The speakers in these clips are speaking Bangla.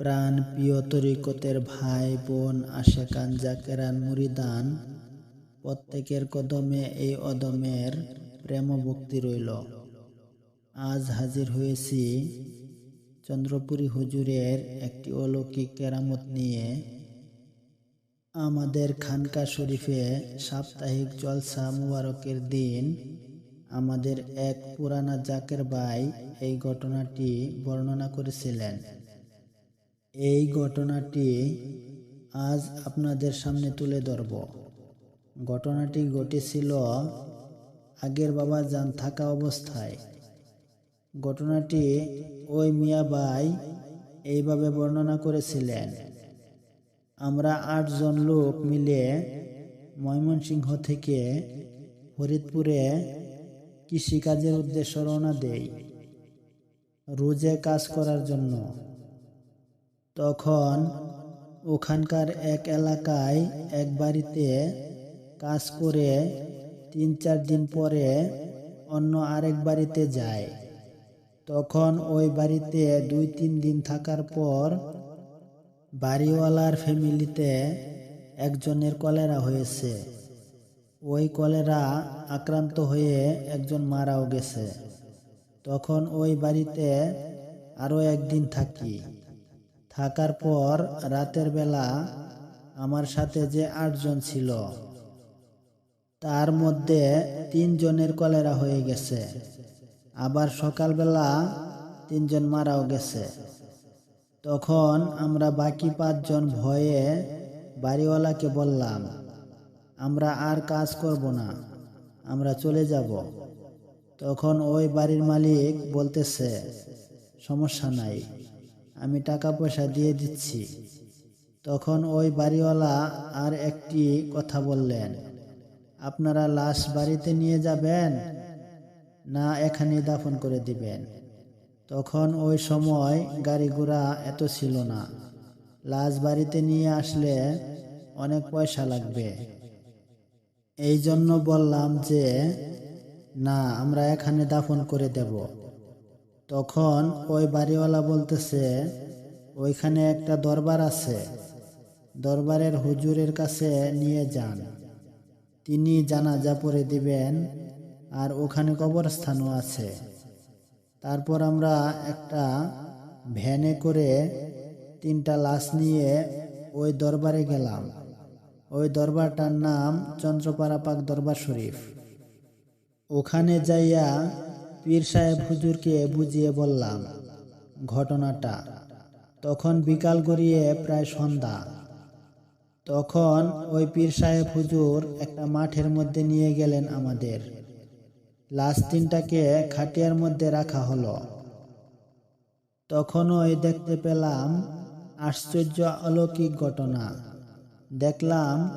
প্রাণ প্রিয় তরিকতের ভাই, বোন, আশেকান, জাকেরান, মুরিদান, প্রত্যেকের কদমে এই অদমের প্রেম ভক্তি রইল। আজ হাজির হয়েছি চন্দ্রপুরী হুজুরের একটি অলৌকিক কেরামত নিয়ে। আমাদের খানকা শরীফে সাপ্তাহিক জলসা মুবারকের দিন আমাদের এক পুরানা জাকের ভাই এই ঘটনাটি বর্ণনা করেছিলেন। এই ঘটনাটি আজ আপনাদের সামনে তুলে ধরব। ঘটনাটি ঘটেছিল আগের বাবা যান থাকা অবস্থায়। ঘটনাটি ওই মিয়াবাই এইভাবে বর্ণনা করেছিলেন, আমরা আটজন লোক মিলে ময়মনসিংহ থেকে ফরিদপুরে কৃষিকাজের উদ্দেশ্যে রওনা দেই, রোজে কাজ করার জন্য। তখন ওখানকার এক এলাকায় এক বাড়িতে কাজ করে তিন চার দিন পরে অন্য আরেক বাড়িতে যায়। তখন ওই বাড়িতে দুই তিন দিন থাকার পর বাড়িওয়ালার ফ্যামিলিতে একজনের কলেরা হয়েছে। ওই কলেরা আক্রান্ত হয়ে একজন মারাও গেছে। তখন ওই বাড়িতে আরও একদিন থাকি। থাকার পর রাতের বেলা আমার সাথে যে আটজন ছিল, তার মধ্যে তিনজনের কলেরা হয়ে গেছে। আবার সকালবেলা তিনজন মারাও গেছে। তখন আমরা বাকি পাঁচজন ভয়ে বাড়িওয়ালাকে বললাম, আমরা আর কাজ করব না, আমরা চলে যাব। তখন ওই বাড়ির মালিক বলতেছে, সমস্যা নাই। আমি টাকা পয়সা দিয়ে দিচ্ছি। তখন ওই বাড়িওয়ালা আর একটি কথা বললেন, আপনারা লাশ বাড়িতে নিয়ে যাবেন না এখানে দাফন করে দিবেন? তখন ওই সময় গাড়ি ঘোড়া এত ছিল না। লাশ বাড়িতে নিয়ে আসলে অনেক পয়সা লাগবে। এই জন্য বললাম যে, না, আমরা এখানে দাফন করে দেব। তখন ওই বাড়িওয়ালা বলতেছে, ওইখানে একটা দরবার আছে। দরবারের হুজুরের কাছে নিয়ে যান। তিনি জানাজা পরে দিবেন আর ওখানে কবরস্থানও আছে। তারপর আমরা একটা ভ্যানে করে তিনটা লাশ নিয়ে ওই দরবারে গেলাম। ওই দরবারটার নাম চন্দ্রপাড়া পাক দরবার শরীফ। ওখানে যাইয়া পীর সাহেব হুজুরকে বুঝিয়ে বললাম, ঘটনাটা। তখন বিকাল গড়িয়ে প্রায় সন্ধ্যা। তখন ওই পীর সাহেব হুজুর একটা মাঠের মধ্যে নিয়ে গেলেন আমাদের। লাশ তিনটাকে খাটিয়ার মধ্যে রাখা হলো। তখনই দেখতে পেলাম, আশ্চর্য অলৌকিক ঘটনা। দেখলাম,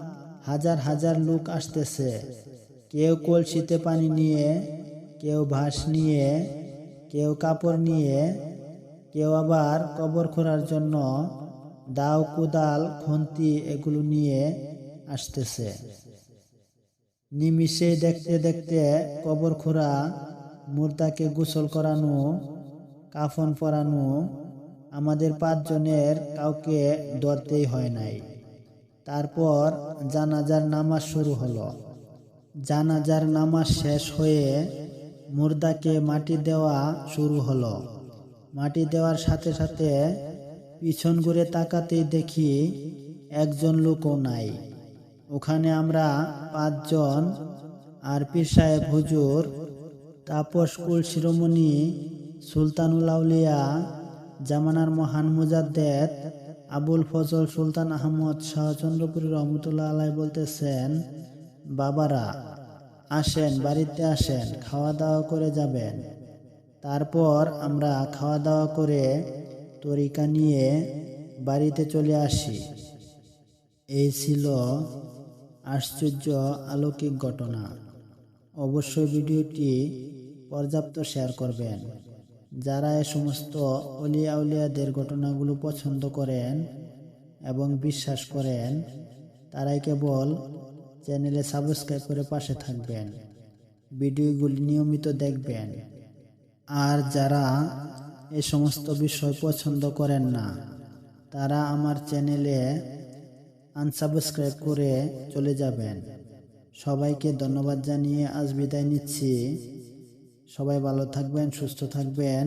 হাজার হাজার লোক আসতেছে। কেউ কলসিতে পানি নিয়ে কেউ ভাস নিয়ে, কেউ কাপড় নিয়ে, কেউ আবার কবর খোঁড়ার জন্য দাও, কোদাল, খুন্তি এগুলো নিয়ে আসতেছে। নিমিষে দেখতে দেখতে কবর খোঁড়া, মুর্দাকে গোসল করানো, কাফন পরানো আমাদের পাঁচজনের কাউকে ধরতেই হয় নাই। তারপর জানাজার নামাজ শুরু হলো। জানাজার নামাজ শেষ হয়ে মুর্দাকে মাটি দেওয়া শুরু হলো। মাটি দেওয়ার সাথে সাথে পিছন ঘুরে তাকাতেই দেখি একজন লোকও নাই। ওখানে আমরা পাঁচজন আর পীর সাহেব হুজুর, তাপস কুল শিরোমণি, সুলতানুল আউলিয়া, জামানার মহান মুজাদ্দেদ, আবুল ফজল সুলতান আহমদ শাহচন্দ্রপুরী রহমতুল্লাহ আলাই বলতেছেন, বাবারা আসেন, বাড়িতে আসেন খাওয়া দাওয়া করে যাবেন। তারপর আমরা খাওয়া দাওয়া করে তরিকা নিয়ে বাড়িতে চলে আসি। এই ছিল আশ্চর্য আলৌকিক ঘটনা। অবশ্যই ভিডিওটি পর্যাপ্ত শেয়ার করবেন। যারা এ সমস্ত অলিয়া উলিয়াদের ঘটনাগুলো পছন্দ করেন এবং বিশ্বাস করেন, তারাই কেবল চ্যানেলে সাবস্ক্রাইব করে পাশে থাকবেন। ভিডিওগুলি নিয়মিত দেখবেন। আর যারা এ সমস্ত বিষয় পছন্দ করেন না, তারা আমার চ্যানেলে আনসাবস্ক্রাইব করে চলে যাবেন। সবাইকে ধন্যবাদ জানিয়ে আজ বিদায় নিচ্ছি। সবাই ভালো থাকবেন, সুস্থ থাকবেন।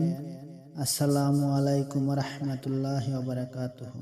আসসালামু আলাইকুম রহমতুল্লাহ বারাকাতুহ।